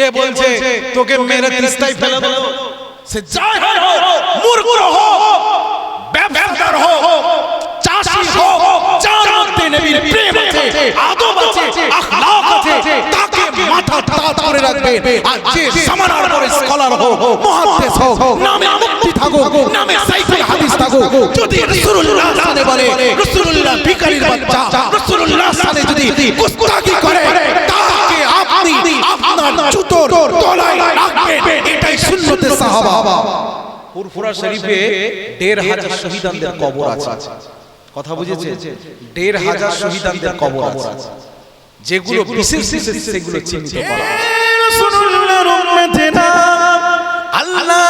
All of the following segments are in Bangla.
কে বলছে তোকে মেরে তিস্তায় ফেলে দেবো। সে যাই হয় মূর্খ হোক ব্যবসাদার হোক চাষি হোক যার মধ্যে নবীর প্রেম আছে আদব আছে আখলাক আছে তাকে মাথা তাত করে রাখবে। আর যে সমানার পরে স্কলার হোক মুহাদ্দিস হোক নামে মুক্তি থাকুক নামে সাইফুল হাদিস থাকুক যদি রাসূলুল্লাহ সানে বলে রাসূলুল্লাহ ভিখারির বাচ্চা রাসূলুল্লাহ সানে যদি কুস্তাকি করে তাকে আপনি আপনার জুতোর তলায় রাখবেন এটাই সুন্নতে সাহাবা। ফুরফুরা শরীফে দেড় হাজার শহীদানদের কবর আছে। কথা বুঝেছে দেড় হাজার শহীদানদের কবর আছে। যেগুলো বিশেষ বিশেষ সেগুলো চিহ্নিত করা। রাসূলুল্লাহর উম্মতেরা আল্লাহর ওলি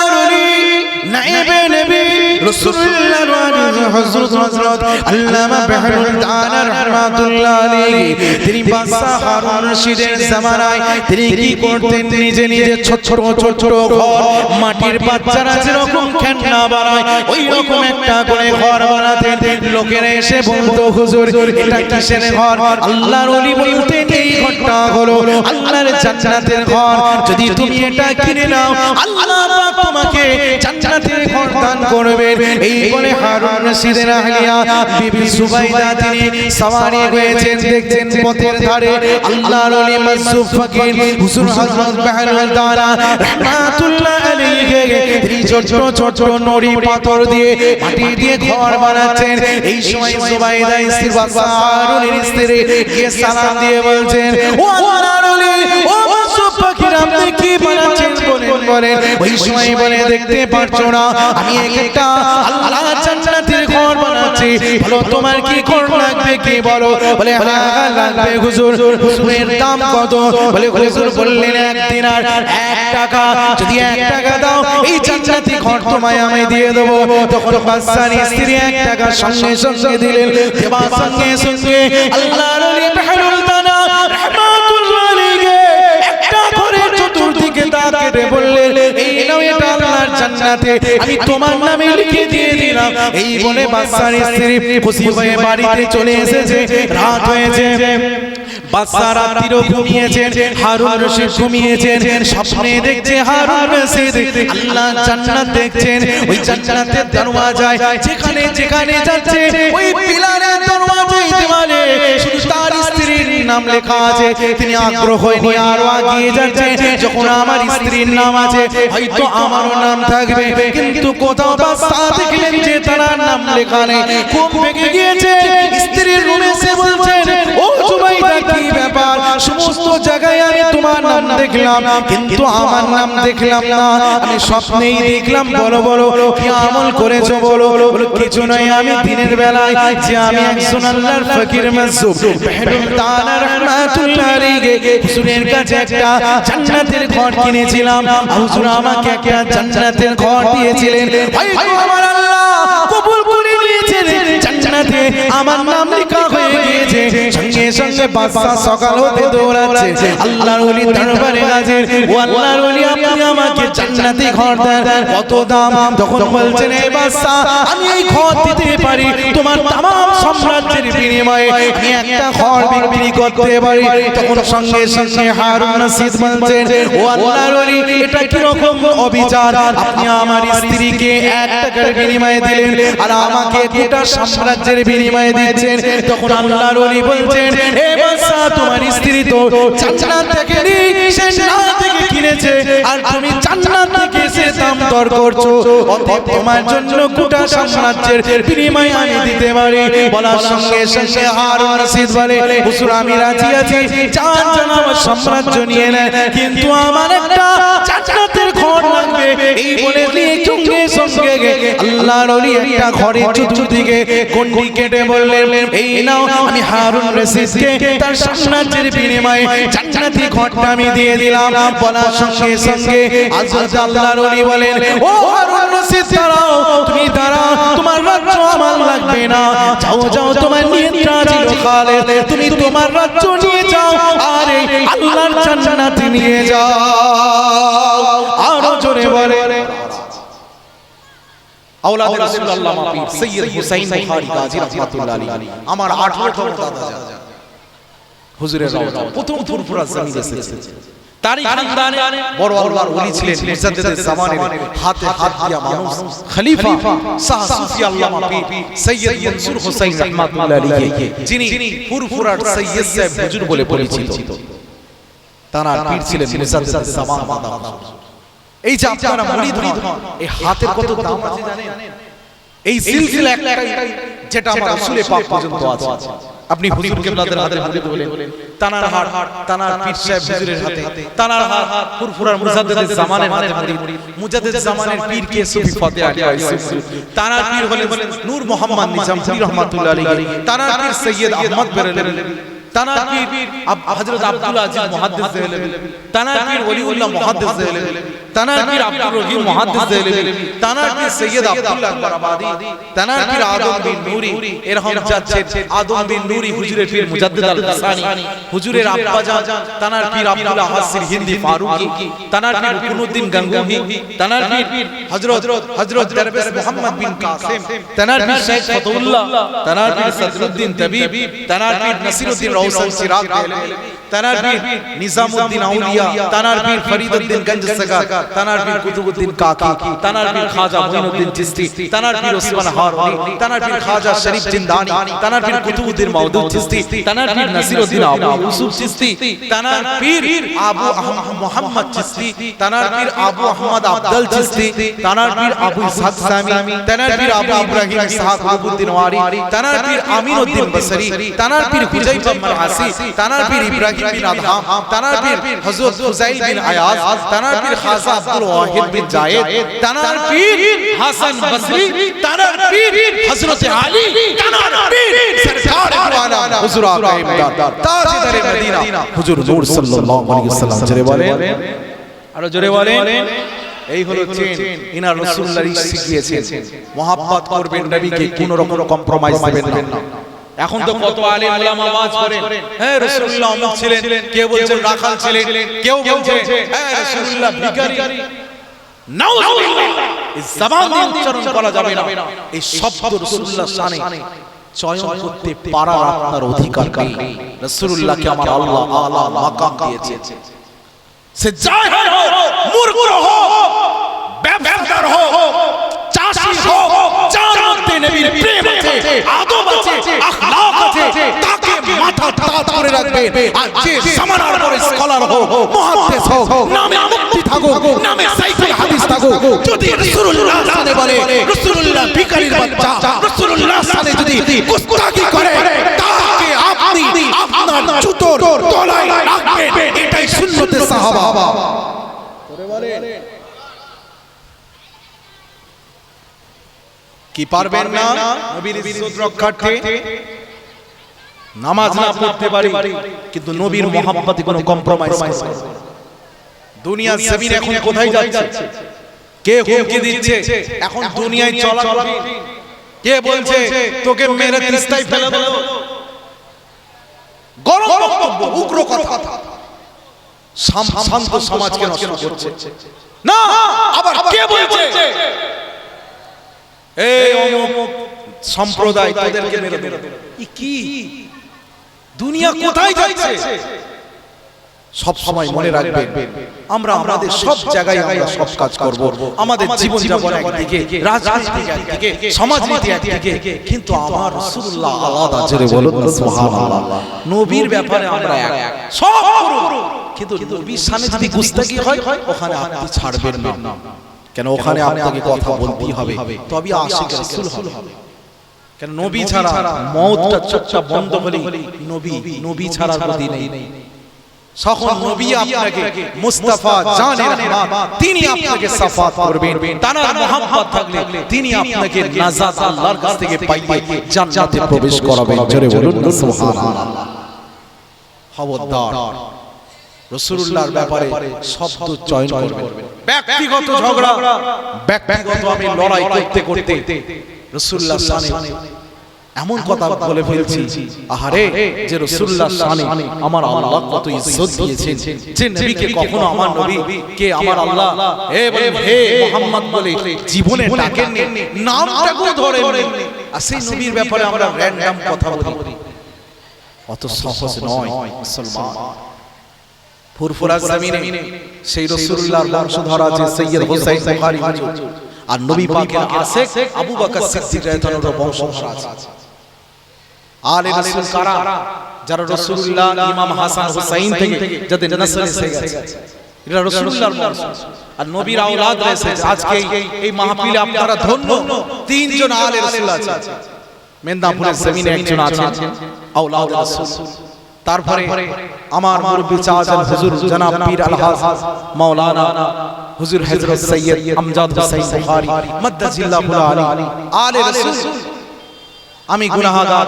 নাইবে নবী রাসূলুল্লাহর ওয়ালি হযরত হযরত আল্লামা বাহরুল তাআলা রাহমাতুল্লাহ আলাইহি, তিনি বাদশা হারুন রশিদের জামানায়, তিনি কি করতেন? নিজে নিজে ছোট ছোট ছোট ঘর, মাটির বাচ্চারা যেরকম খেলনা বানায় ওই রকম একটা করে ঘর বানাতেন। লোকেরা এসে বলতো, হুজুর, এটা কিসের ঘর? আল্লাহর ওলি বলতেন এই ঘরটা হলো আল্লাহর জান্নাতের ঘর। যদি তুমি এটা কিনে নাও, আল্লাহ পাক তোমাকে জান্নাতের ঘর দান করবে। এই বলে হারুন রশিদের আহলিয়া বিবি সুবাইদা তিনি সওয়ারি হয়েছেন, দেখছেন পথের ধারে। আল্লাহর ওলি মাসুফ ফকির হুজুর হযরত বাহরুল তাআলা রাহমাতুল্লাহ আলাইহি তিনি ছোট ছোট নড়ি পাথর দিয়ে মাটি দিয়ে ঘর বানাচ্ছেন। এই সময় সুবাইদা স্ত্রী বাদশা হারুনের স্ত্রী গিয়ে সালাম দিয়ে বলছেন, ও আল্লাহর ওলি, ও মাসুফ কি বানাচ্ছেন বলেন বলেন ওই সময় বলে, দেখতে পারছ না, আমি একটা আল্লাহ জান্নাতের ঘর বানাচ্ছি। বলো, তোমার কি ঘর লাগবে, কি বলো? বলে হ্যাঁ লাগবে, হুজুর। হুজুরের দাম কত? বলে, হুজুর বললেন, এক দিনার এক টাকা। যদি এক টাকা দাও, এই জান্নাতি ঘর তোমায় আমি দিয়ে দেবো। তখন বাদশার স্ত্রী এক টাকা সঙ্গে সঙ্গে দিলেন। সঙ্গে সঙ্গে কেটে বললেন এই নাও এটা আল্লাহর জান্নাতে। আমি তোমার নামে লিখে দিয়ে দিলাম। এই বলে বাদশার স্ত্রী খুশি হয়ে বাড়িতে চলে এসেছে। রাত হয়েছে। বাদশা ঘুমিয়েছেন। হারুন রশিদ ঘুমিয়েছেন। স্বপ্নে দেখছে হারুন রশিদ। আল্লাহ জান্নাত দেখছেন। ওই জান্নাতের দরওয়াজায় যেখানে যেখানে যাচ্ছে ওই নাম লেখা আছে, তিনি আগ্রহ নিয়ে আরও এগিয়ে যাচ্ছে। যখন আমার স্ত্রীর নাম আছে, হয়তো আমারও নাম থাকবে, কিন্তু কোথাও বাদশা দেখলেন যে তার নাম লেখা নেই। খুব বেগে গিয়েছে, স্ত্রীর রুমে এসে বলছেন ও কি ব্যাপার? সমস্ত জায়গায় আমি তোমার নাম দেখলাম, কিন্তু আমার নাম দেখলাম না। আমি স্বপ্নেই দেখলাম, বলো বলো, কি আমল করেছ, বলো কিছু নয় আমি দিনের বেলায় যে আমি একজন আল্লাহর ফকির মাসুব আলাইহি হুজুরের কিনেছিলাম। হুজুর আমাকে একটা জান্নাতের ঘর দিয়েছিলেন। কবুল করে নিয়েছেন। জান্নাতে আমার নাম লেখা হয়ে গিয়েছে সঙ্গে সঙ্গে বাদশা সকাল হতে দৌড়াচ্ছে আল্লাহর ওলি দরবারে হাজির ও আল্লাহর ওলি আপনি আমাকে জান্নাতে ঘর দেন কত দাম তখন বলছেন এই বাদশা আমি এই ঘর দিতে পারি তোমার तमाम সাম্রাজ্যের বিনিময়ে আমি একটা ঘর বিক্রি করতে পারি তখন সঙ্গে সঙ্গে হারুন রশিদ বলছেন ও আল্লাহর ওলি এটা কি রকম অবিচার আপনি আমার স্ত্রীকে এক টাকার বিনিময়ে দিলেন আর আমাকে গোটা সাম্রাজ্যের বিনিময়ে দিচ্ছেন। তখন আল্লাহর ওলি বলছেন হে বাদশা তোমার স্ত্রী তো জান্নাত থেকে নি সে না থেকে কিনেছে। আর তুমি জান্নাত থেকে সে দাম দর করছ। অতএব তোমার জন্য গোটা সাম্রাজ্যের বিনিময়ে আমি দিতে পারি। বলার সঙ্গে সঙ্গে হারুন রশিদ বলে, হুজুর, আমি রাজি আছি। চার জন আমার সাম্রাজ্য নিয়ে নেন কিন্তু আমার একটা জান্নাতের ঘর লাগবে। এই বলে দিয়ে সঙ্গে সঙ্গে আল্লাহর ওলি একটা ঘরের চতুর্দিকে গন্ডি কেটে বললেন এই নাও, আমি হারুন রশিদকে তার সাম্রাজ্যের বিনিময়ে জান্নাতি ঘরটা আমি দিয়ে দিলাম। বলার সঙ্গে সঙ্গে হযরত আল্লাহর ওলি বলেন, ও হারুন রশিদ, দাঁড়াও, তুমি দাঁড়াও, তোমার রাজ্য আমার লাগবে না। যাও যাও, তোমার নিয়ন্ত্রণ ছিল খালেদ তুমি তোমার রাজ্য নিয়ে যাও আর এই আল্লাহর জান্নাত নিয়ে যাও। আরও জোরে বলে আওলাদ রাসূলুল্লাহ মাপির সৈয়দ হুসাইন বুখারী গাজী রাহমাতুল্লাহ আলাইহি আমার 18 তম দাদা যান হুজুরের রওজা প্রথম ফুরফুরা জমিন এসেছে তারই খানদানে বড় আল্লাহর ওলি ছিলেন মুজাদ্দিদের জামানের হাতে হাত দিয়া মানুষ খলিফা শাহ সুফি আল্লামা পীর সৈয়দ মনসুর হোসেন রাহমাতুল্লাহ আলাইহি যিনি ফুরফুরার সৈয়দ সাহেব হুজুর বলে পরিচিত তার পীর ছিলেন মুজাদ্দিদের জামান মাদাম এই যে আপনারা মুরিদ হন এই হাতের কত দাম আছে জানেন? এই সিলসিলা একটাই যেটা আমার রাসূলে পাক পর্যন্ত আছে। আপনি হুজুর কেবলাদের হাতে মুরিদ হলেন তানার হাট তানার পীর সাহেব হুজুরের হাতে তানার হাট ফুরফুরার মুজাদ্দিদের জামানের হাতে মুরিদ মুজাদ্দিদ জামানের পীর কে সুফি ফতে আলী আইসি তানার পীর হলেন নূর মোহাম্মদ নিজামপুরি রহমাতুল্লাহ আলাইহি। তানার পীর সৈয়দ আহমদ বেরেলভি তানার হযরত আব্দুল আজিজ মুহাদ্দিস দেহলভি তানার ওলিউল্লাহ মুহাদ্দিস দেহলভি তানার আব্দুর রহিম মুহাদ্দিস দেহলভি তানার সৈয়দ আব্দুল্লাহ আকবর আবাদি। তানার আদম বিন নূরি। এরকম যাচ্ছে আদম বিন নূরি হুজুরের পীর মুজাদ্দিদ আল হাসানি হুজুরের আব্বা জান। তানার পীর আব্দুল্লাহ হাসির হিন্দি ফারুকি। তানার পীর কুনুদ্দিন গঙ্গোহী। তানার পীর হযরত হযরত দরবেশ মোহাম্মদ বিন কাসিম। তানার পীর শেখ ফতহুল্লাহ তানার পীর সদরুদ্দিন তবিব তানার পীর নসিরউদ্দিন রওশন সিরাজ দেহলভি তানার পীর নিজামউদ্দিন আউলিয়া তানার পীর ফরিদউদ্দিন গঞ্জ সগার তানার পীর কুতুবউদ্দিন কাকি তানার পীর খাজা মুইনুদ্দিন চিশতি তানার পীর ওসমান হারুনি তানার পীর খাজা শরীফ জিন্দানি তানার পীর কুতুবউদ্দিন মাউদুদ চিশতি তানার পীর নসিরউদ্দিন আবু ইউসুফ চিশতি তানার পীর আবু আহমদ মোহাম্মদ চিশতি তানার পীর আবু আহমদ আব্দুল চিশতি তানার পীর আবু ইসহাক সামি তানার পীর আবু ইব্রাহিম ইসহাক আবুদ্দিন ওয়ারি তানার পীর আমিনউদ্দিন বসরি তানার পীর হুজাইফা মারহাসি তানার পীর ইব্রাহিম বিন আদহাম তানার পীর হযরত হুজাইল বিন আয়াজ তানার পীর খাজা আব্দুল ওয়াহিদ বিন জায়েদ তানার পীর হাসান বসরি তানার পীর হযরত আলী তানার পীর সরকার ওয়ালা হুজুর আকা ইমদাদ তাজদারে মদিনা হুজুর নূর সাল্লাল্লাহু আলাইহি ওয়াসাল্লাম জোরে বলেন। আরও জোরে বলেন। এই হলো চেন। ইনার রাসূলুল্লাহ শিখিয়েছেন। মোহাব্বত করবেন নবীকে কোনো রকম কম্প্রোমাইজ দেবেন না। এখন তো কত আলেম ওলামা ওয়াজ করেন। হ্যাঁ রাসূলুল্লাহ অমুক ছিলেন কেউ বলছেন রাখাল ছিলেন কেউ বলছে হ্যাঁ রাসূলুল্লাহ ভিখারি। নাউজুবিল্লাহ। এই জবান দিয়ে উচ্চারণ করা যাবে না। এই শব্দ রাসূলুল্লাহ শানে। চয়ন করতে পারার আপনার অধিকার রাসূলুল্লাহকে আমার আল্লাহ আলা মাকাম দিয়েছে। সে যাই হোক মূর্খ হোক ব্যবসাদার হোক চাষি হোক যার নবীর প্রেম আছে আদব আছে আখলাক আছে তাকে মাথা তাত করে রাখবে আর যে সমানার পরে স্কলার হোক মুহাদ্দিস হোক নামে মুক্তি থাকুক নামে সাইফুল হাদিস থাকুক যদি রাসূলুল্লাহ সানে বলে রাসূলুল্লাহ ভিখারির বাচ্চা রাসূলুল্লাহ সানে যদি গুস্তাখি করে তাকে আপনি আপনার জুতোর তলায় রাখবেন। এটাই সুন্নতে সাহাবা। কি পারবেন না? নবীর ইজ্জত রক্ষার্থে নামাজ না পড়তে পারি কিন্তু নবীর মহাব্বতে কোনো কম্প্রোমাইজ করবে না। দুনিয়ার জমিন এখন কোথায় যাচ্ছে? কে হুমকি দিচ্ছে? এখন দুনিয়ায় চলা কে বলছে? তোকে মেরে তিস্তায় ফেলে দেবো। গরম বক্তব্য উগ্র কথা। শান্ত সমাজকে নষ্ট করছে। না! আবার কে বলছে? এই অমুক সম্প্রদায় তোদেরকে মেরে দেবে। কি? দুনিয়া কোথায় যাচ্ছে? সব সময় মনে রাখবেন আমরা আমাদের সব জায়গায় আমরা সব কাজ করব। আমাদের জীবন যাপন একদিকে রাজনীতি একদিকে সমাজনীতি একদিকে। কিন্তু আমার রাসূলুল্লাহ আলাদা জোরে বলুন সুবহানাল্লাহ। নবীর ব্যাপারে আমরা এক। সব কিন্তু নবীর সামনে যদি গুস্তাকি হয় ওখানে আপনি ছাড়বেন না। কেন ওখানে আপনাকে কথা বলতেই হবে? তবে আশিক রাসূল হবে। কেন নবী ছাড়া মওতটা চোখটা বন্ধ হলে নবী নবী ছাড়া গতি নেই। সকল নবী আপনাকে মুস্তাফা জানে রহমান তিনি আপনাকে সাফাত করবেন। তার মোহাম্মত থাকলে তিনি আপনাকে নাজাত আল্লাহর কাছ থেকে পাইয়ে জান্নাতে প্রবেশ করাবেন। জোরে বলুন সুবহানাল্লাহ। খবরদার। রাসূলুল্লাহর ব্যাপারে শব্দ চয়ন করবেন। ব্যক্তিগত ঝগড়া ব্যক্তিগত আমি লড়াই করতে করতে রাসূলুল্লাহ সানে এমন কথা বলে ফেলছি আহারে যে রাসূলুল্লাহ শানে আমার আল্লাহ কত ইজ্জত দিয়েছেন। যে নবীকে কখনো আমার নবী কে আমার আল্লাহ হে বলে হে মুহাম্মদ বলে জীবনে ডাকেন নামটাও ধরে আর সেই নবীর ব্যাপারে আমরা র‍্যান্ডম কথা বলি। অত সহজ নয় মুসলমান। ফুরফুরা জমিনে সেই রাসূলুল্লাহর বংশধর আছে সৈয়দ হোসেন বুখারী হুজুর আর নবী পাকের আশেক আবু বকর সিদ্দিক রাদিয়াল্লাহু বংশধর আছে। আলে রাসূল কারা? যারা রাসূলুল্লাহ ইমাম হাসান হুসাইন থেকে যাদের নসল এসে গেছে। এরা রাসূলুল্লাহর বংশ। আর নবীর আওলাদ রয়েছে আজকে এই- মাহফিলে আপনারা ধন্য। তিনজন আলে রাসূল আছে। মেদিনীপুরের জমিনে একজন আছেন। আওলাদ রাসূল। তারপরে আমার মুরব্বি চাচা হুজুর জনাব পীর আলহাজ মাওলানা হুজুর হযরত সৈয়দ আমজাদ হুসাইন বুখারী মাদ্দাজিল্লাহুল আলী আলে রাসূল। আমি গুনাহগার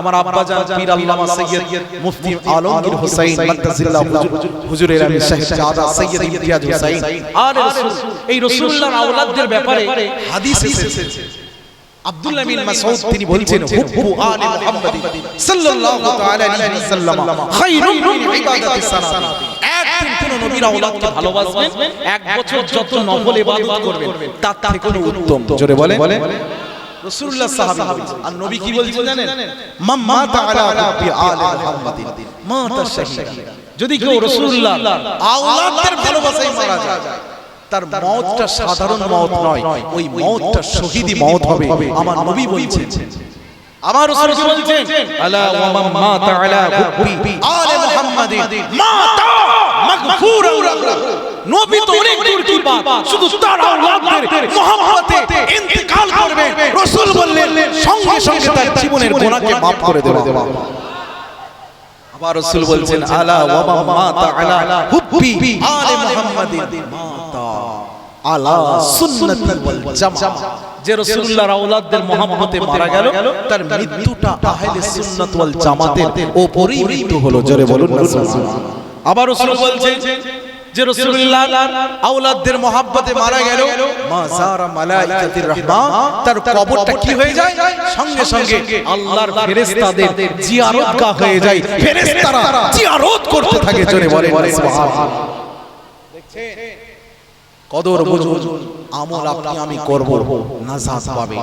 আমার আব্বা জান পীর আল্লামা সৈয়দ মুফতি আলমগীর হুসাইন মাদ্দাজিল্লাহ হুজুর হুজুরের আমি শাহজাদা সৈয়দ ইমতিয়াজ হুসাইন। আলে রাসূল। এই রাসূলুল্লাহর আওলাদদের ব্যাপারে হাদিস এসেছে। আব্দুল্লাহ বিন মাসউদ তিনি বলছেন হুব্বু আলি মুহাম্মাদ সাল্লাল্লাহু তাআলা আলাইহি ওয়াসাল্লাম খায়রুম মিন ইবাদাতিস সালাত। একদিন কোন নবীর আওলাদকে ভালোবাসবেন এক বছর যত নফল ইবাদত করবেন তার থেকে কোনো উত্তম। জোরে বলে রাসূলুল্লাহ সাহাবী আর নবী কি বলছেন জানেন? মাম্মা তাআলা হুব্বি আলি মুহাম্মাদিন। মাতা শাহীদ। যদি কেউ রাসূলুল্লাহ ভালোবাসায় মারা যায় তার মওতটা সাধারণ মওত নয়। ওই মওতটা শহীদি মওত হবে। আমার নবী বলছেন। আমার রাসূল বলছেন আলা ওয়া মান মাতা আলা হুব্বি আলে মুহাম্মাদিন মাতা মাগফুরা লাহু নবী তো অনেক দূর কি বাত শুধু তার আওলাদদের মুহাম্মতে ইন্তেকাল করবে। রাসূল বললেন সঙ্গে সঙ্গে তার জীবনের গুনাহকে maaf করে দেওয়া। আবার রাসূল বলছেন আলা ওয়া মাতা আলা হুব্বি আলে মুহাম্মাদিন মাতা আলা সুন্নতি ওয়াল জামা যে রাসূলুল্লাহর আওলাদদের মহব্বতে মারা গেল তার মৃত্যুটা আহলে সুন্নাত ওয়াল জামাতের উপরই মৃত্যু হলো জোরে বলুন না সুবহানাল্লাহ। আবার রাসূল বলছেন যে রাসূলুল্লাহ আওলাদদের মহব্বতে মারা গেল মালাইকাতির রহমান তার কবরটা কি হয়ে যায়? সঙ্গে সঙ্গে আল্লাহর ফেরেশতাদের হয়ে যায়। ফেরেশতারা জিয়ারত করতে থাকে জোরে সুবহানাল্লাহ। কদর বুঝুন আমল আপনি আমি করব নাজাত পাবে।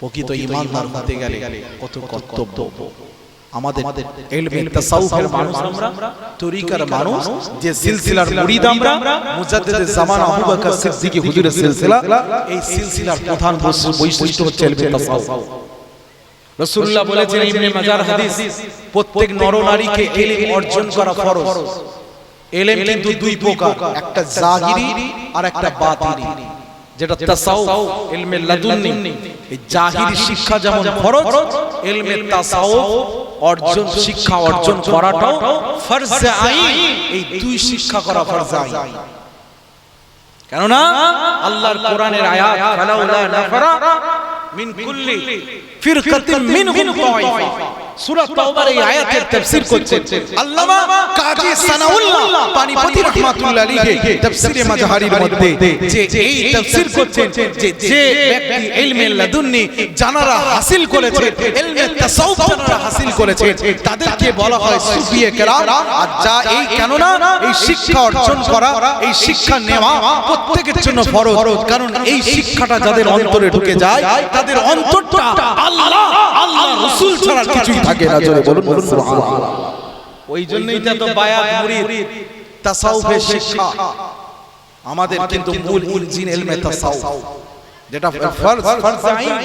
প্রকৃত ইমানদার হতে গেলে কত কর্তব্য। আমাদের ইলমে তাসাউফের মানুষ আমরা তরিকার মানুষ যে সিলসিলার মুরিদ আমরা মুজাদ্দিদের জামান আবু বকর সিদ্দিকী হুজুরের সিলসিলা এই সিলসিলার প্রধান বৈশিষ্ট্য হচ্ছে ইলমে তাসাউফ। রাসূলুল্লাহ বলেছেন ইবনে মাজার হাদিস প্রত্যেক নরনারীকে ইলম অর্জন করা ফরজ। কিন্তু দুই প্রকার একটা জাহিরি আর একটা বাতিনি যেটা তাসাউফ ইলমে লাদুন্নি। এই জাহিরি শিক্ষা যেমন ফরজ ইলমে তাসাউফ অর্জন শিক্ষা অর্জন করাটাও ফরজে আইন। এই দুই শিক্ষা করা ফরজে আইন। কেননা আল্লাহর কোরআনের আয়াত ফালাউলা নাফারা মিন কুল্লি ফিরকাতিন মিনহুম তাইফা সূরা তাওবার এই আয়াতের তাফসীর করছেন। আল্লামা কাজী সানাউল্লাহ পানিপতি রাহমাতুল্লাহ আলাইহি তাফসীরে মাজহারির মধ্যে যে এই তাফসীর করছেন যে যে ব্যক্তি ইলমে লাদুন্নি জানারা হাসিল করেছে ইলমে তাসাউফ জানারা হাসিল করেছে তাদেরকে বলা হয় সুফিয়ে কেরাম। আর যা এই কেননা এই শিক্ষা অর্জন করা এই শিক্ষা নেওয়া প্রত্যেকের জন্য ফরজ। কারণ এই শিক্ষাটা যাদের অন্তরে ঢুকে যায় তাদের অন্তরটা আল্লাহ আল্লাহ রাসূল ছাড়া কিছুই থাকে না জোরে বলুন সুবহানাল্লাহ। ওই জন্যই তো বায়াত মুরিদ। তাসাউফের শিক্ষা। আমাদের কিন্তু মূল ইঞ্জিন ইলমে তাসাউফ। যেটা ফরজ ফরজ আইন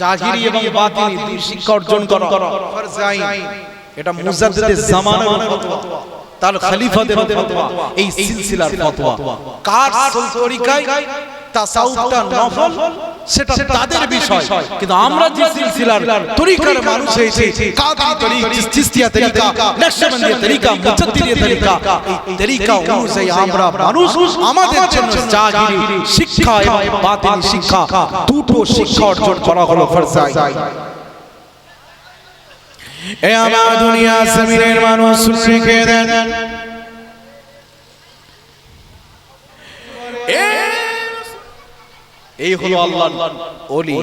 জাহিরি এবং বাতিনি দুই শিক্ষা অর্জন করা। ফরজ আইন এটা মুজাদ্দিদের জামানার ফতোয়া। তার খলিফাদের ফতোয়া। এই সিলসিলার ফতোয়া। কার তরিকায় নফল সেটা তাদের বিষয়। কিন্তু আমরা যে সিলসিলার তরিকার মানুষ হয়েছে কাদি তরিকা চিস্তিয়া তরিকা নকশবন্দিয়া তরিকা মুজাদ্দিদিয়া তরিকা এই তরিকা অনুযায়ী আমরা মানুষ আমাদের জন্য শিক্ষা এবং বাতিনি শিক্ষা দুটো শিক্ষা অর্জন করা হলো এ আমার দুনিয়া জমিনের মানুষ শিখে দেন। এই হলো আল্লাহ ওলি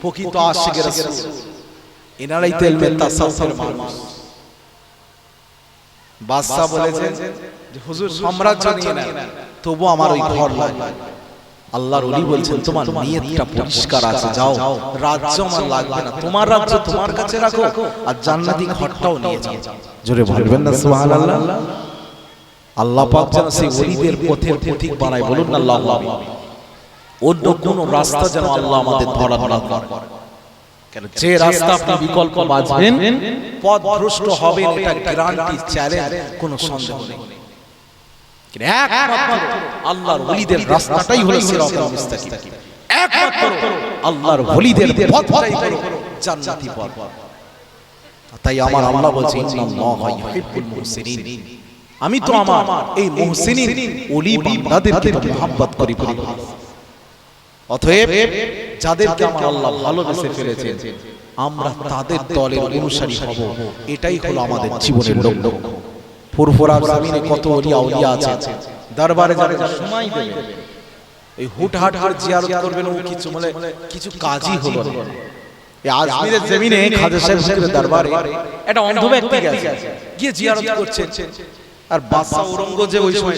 প্রকৃত আশিকের রাসূল। এনারাই তাসাউফের মানুষ। বাদশা বলেছেন যে হুজুর সাম্রাজ্য নিয়ে নেন তবু আমার ওই ঘর লাগবে আল্লাহর ওলি বলছেন তোমার নিয়তটা পরিষ্কার আছে যাও রাজ্য আমার লাগবে না তোমার রাজ্য তোমার কাছে রাখো আর জান্নাতি ঘরটাও নিয়ে যাও। জোরে বলবেন না সুবহানাল্লাহ। আল্লাহ পাক যেন সেই ওলিদের পথের পথিক বানায়। বলুন না আল্লাহ আমিন। অন্য কোন রাস্তা যেন আল্লাহ আমাদের ধরা না করে যে রাস্তা আপনি বিকল্প বাঁচবেন পথ ভ্রষ্ট হবেন এটা গ্যারান্টি চ্যালেঞ্জ কোনো সন্দেহ নেই। একমাত্র আল্লাহর ওলিদের রাস্তাটাই হলো সিরাতুল মুস্তাকিম। একমাত্র আল্লাহর ওলিদের পথটাই হলো জান্নাতি পথ। তাই আমার আল্লাহ বলছে ইন্নাল্লাহা ইউহিব্বুল মুহসিনিন। আমি তো আমার এই মুহসিনিন ওলি বান্দাদেরকে তো মহব্বত করি করি অতএব যাদেরকে আমার আল্লাহ ভালোবেসে ফেলেছেন আমরা তাদের দলের অনুসারী হব। এটাই হলো আমাদের জীবনের লক্ষ্য। ফুরফুরা জমিনে কত ওলিয়া উলিয়া আছে? দরবারে যাবেন সময় দেবেন এই হুটহাট করে জিয়ারত করবেন ও কিছু মানে কিছু কাজই হলো না। এই আজমিরের জমিনে খাজা সাহেব হুজুরের দরবারে একটা অন্ধ ব্যক্তি গেছে। গিয়ে জিয়ারত করছে। আর বাদশা ঔরঙ্গজেব ওই সময়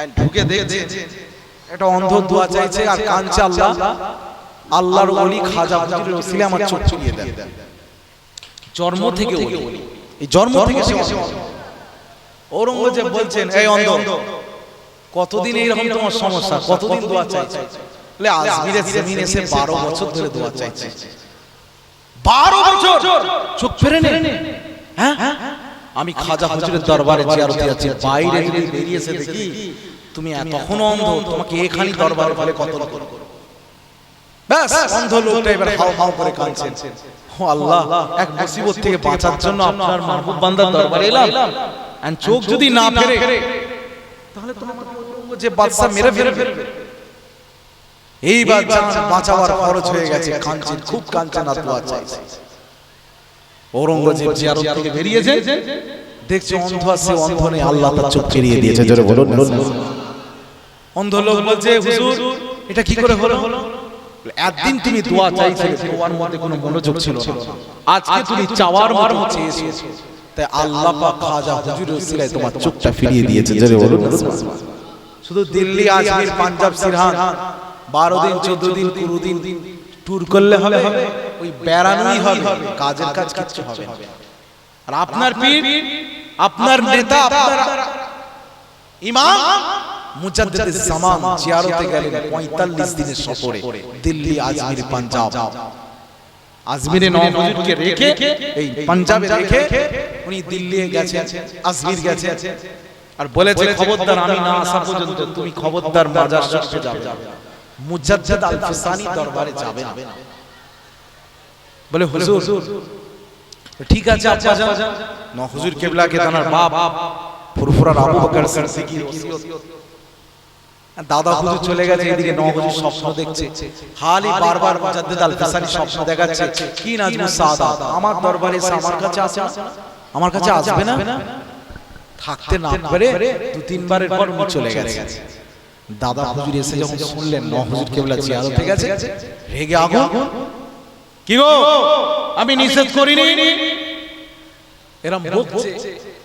আর ঢুকে দেখছে একটা অন্ধ দোয়া চাইছে আর কাঁদছে আল্লাহ। আল্লাহর ওলি খাজা হুজুরের ওসিলে আমার চোখ চুরিয়ে দেন। জন্ম থেকে ওলি। এই জন্ম থেকে সে। ঔরঙ্গজেব বলছেন এই অন্ধ। কতদিন এইরকম তোমার সমস্যা? কতদিন দোয়া চাইছে? বলে আজমিরের জমিন এসে বারো বছর ধরে দোয়া চাইছে। বারো বছর? চোখ ফেরে নে। হ্যাঁ? আমি খাজা হুজুরের দরবারে জিয়ারতে যাচ্ছি বাইরে যদি বেরিয়েছে দেখি তুমি তখনও অন্ধ তোমাকে এখানি দরবারে বলে করব ব্যাস অন্ধ লোকটা এবার হাও হাও করে কাঁদছেন ও আল্লাহ এক মুসিবত থেকে বাঁচার জন্য আপনার মাহবুব বান্দার দরবারে এলাম। আর চোখ যদি না ফেরে তাহলে তো যে বাদশা মেরে ফেলবে। এইবার জান বাঁচাবার খরচ হয়ে গেছে। কাঞ্চন খুব কাঞ্চন আর দোয়া চাইছে। ঔরঙ্গজেব জিয়ারত থেকে বেরিয়েছে। দেখছে অন্ধ আছে অন্ধ নেই আল্লাহ তার চোখ ফিরিয়ে দিয়েছে জোরে বলুন অন্ধ লোক বলছে হুজুর এটা কি করে হলো? একদিন তুমি দোয়া চাইছিলে দোয়ার মধ্যে কোনো মনোযোগ ছিল না। আজকে তুমি চাওয়ার মর্ম চেয়েছো তাই আল্লাহ পাক খাজা হুজুরের উসিলায় তোমার চোখটা ফিরিয়ে দিয়েছে জোরে বলুন। শুধু দিল্লি আজমির পাঞ্জাব সিরহান বারো দিন চোদ্দ দিন কুড়ি দিন। ট্যুর করলে হবে হবে ওই বেড়ানোই হবে কাজের কাজ কিচ্ছু হবে না। আর আপনার পীর আপনার নেতা আপনার ইমাম মুজাদ্দিদ জামান জিয়ারতে গেলেন 45 দিনের সফরে। দিল্লি আজমির পাঞ্জাব। আজমিরে নওয়াব হুজুরকে রেখে এই পাঞ্জাবে রেখে উনি দিল্লি গেছেন আজমির গেছেন। আর বলেছে খবরদার আমি না আসা পর্যন্ত তুমি খবরদার মাজার শরীফে যাবে। মুজাদ্দিদ আল ফিসানি দরবারে যাবে না। বলে হুজুর ঠিক আছে আপা যান ন হুজুর কেবলাকে তানার বাপ। ফুরফুরার আবু বকর ওসিয়ত। দাদা হুজুর চলে গেছে এদিকে ন হুজুর স্বপ্ন দেখছে। খালি বারবার মুজাদ্দিদ আল ফিসানি স্বপ্ন দেখাচ্ছে। কি নাজমু সাদাত আমার দরবারে এসে আমার কাছে আসে না? আমার কাছে আসবে না? থাকতে না পারে দু তিনবারের পর উনি চলে গেছে। দাদা হুজুর এসে যখন শুনলেন ন হুজুর কেবলা জিয়ারতে গেছে রেগে আগুন? কি গো? আমি নিষেধ করিনি। এরম বকছে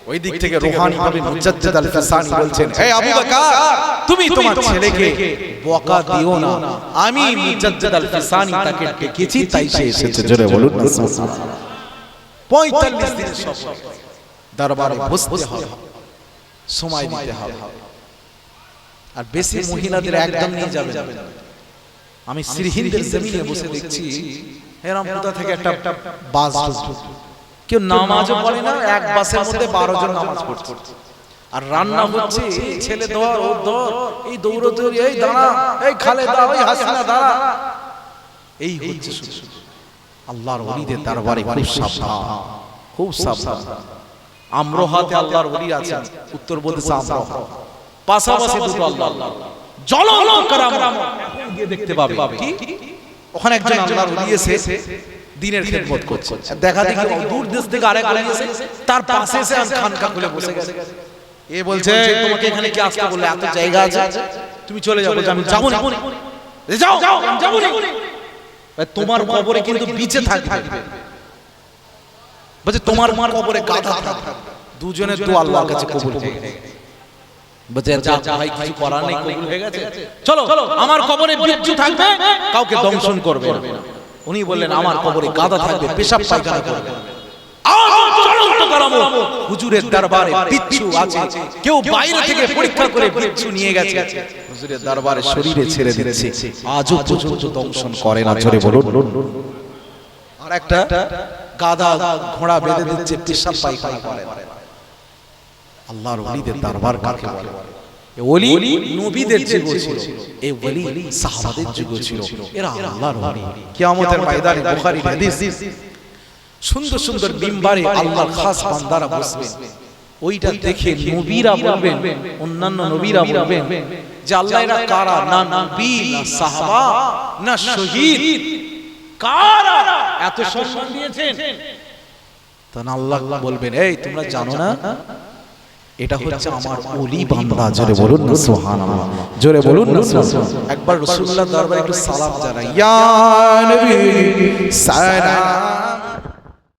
ওই দিক থেকে রোহানি ভাবে মুজাদ্দিদ আল ফিসানি বলছেন হে আবু বকর তুমি তোমার ছেলেকে বকা দিও না। আমি মুজাদ্দিদ আল ফিসানি তাকে ডেকেছি তাই সে এসেছে। জোরে বলুন সুবহানাল্লাহ 45 দিন সব। দরবারে বসতে হবে। সময় দিতে হবে। আর বেশি মহিলাদের একদম নিয়ে যাবেন আমি শ্রীহিন্দের জমিনে বসে দেখছি এরম কোথা থেকে একটা বাস ঢুকছে। কেউ নামাজও পড়ে না এক বাসের মধ্যে বারো জন নামাজ পড়ছে। আর রান্না হচ্ছে ছেলে ধর ও ধর এই দৌড়দৌড়ি এই দাঁড়া এই খালে দা ওই হাসিনা দাঁড়া। এই হচ্ছে। আল্লাহর ওলিদের দরবারে খুব সাবধান। খুব সাবধান। আমরোহাতে আল্লাহর ওলি আছেন। উত্তর প্রদেশে আমরোহা পাশাপাশি দুটো আল্লাহ জ্বলন্ত কারাম। দেখতে পাবে। কি? ওখানে একজন আল্লাহর ওলি এসে দিনের খেদমত করছে। দেখা দেখি দূর দেশ থেকে আরেক ওলি এসে তার পাশে এসে আর খানকা খুলে বসে গেছে। এ বলছে তোমাকে এখানে কি আসতে বললে? এত জায়গা আছে? তুমি চলে যাও আমি যাব না। যাও আমি যাব না। তোমার কবরে কিন্তু বিচে থাকবে। বলছে তোমার মার কবরে গাধা থাকবে। দুজনে তো আল্লাহর কাছে কবুল হয়ে গেছে। বলছে যা ভাই কিছু করার নেই কবুল হয়ে গেছে। চলো আমার কবরে বিচ্ছু থাকবে কাউকে দংশন করবে না উনি বললেন আমার কবরে গাদা থাকবে পেশাব পায়খানা করবে। আজ হুজুরের দরবারে বিচ্ছু আছে। কেউ বাইরে থেকে পরীক্ষা করে বিচ্ছু নিয়ে গেছে। হুজুরের দরবারে শরীরে ছেড়ে আজও পর্যন্ত দংশন করে না। বলুন। আর একটা গাদা ঘোড়া বেঁধে দিচ্ছে পেশাব পায়খানা করে। আল্লাহর ওলিদের দরবার কাকে বলে? ওলি নবীদের যুগ ছিল। এই ওলি সাহাবাদের যুগ ছিল। এরা আল্লাহর ওলি। কিয়ামতের ময়দানে বুখারী হাদিস। সুন্দর সুন্দর মিম্বারে আল্লাহর খাস বান্দারা ওইটা দেখে নবীরা বলবেন অন্যান্য নবীরা বলবেন যে আল্লাহ এরা কারা? না নবী না সাহাবা না শহীদ। কারা? এত সম্মান দিয়েছেন। তখন আল্লাহ বলবেন এই তোমরা জানো না? এটা হচ্ছে আমার ওলি বান্দা। জোরে বলুন না সুবহানাল্লাহ। জোরে বলুন না। একবার রাসূলুল্লাহ দরবারে একটু সালাম জানাই। ইয়া নবী সালাম।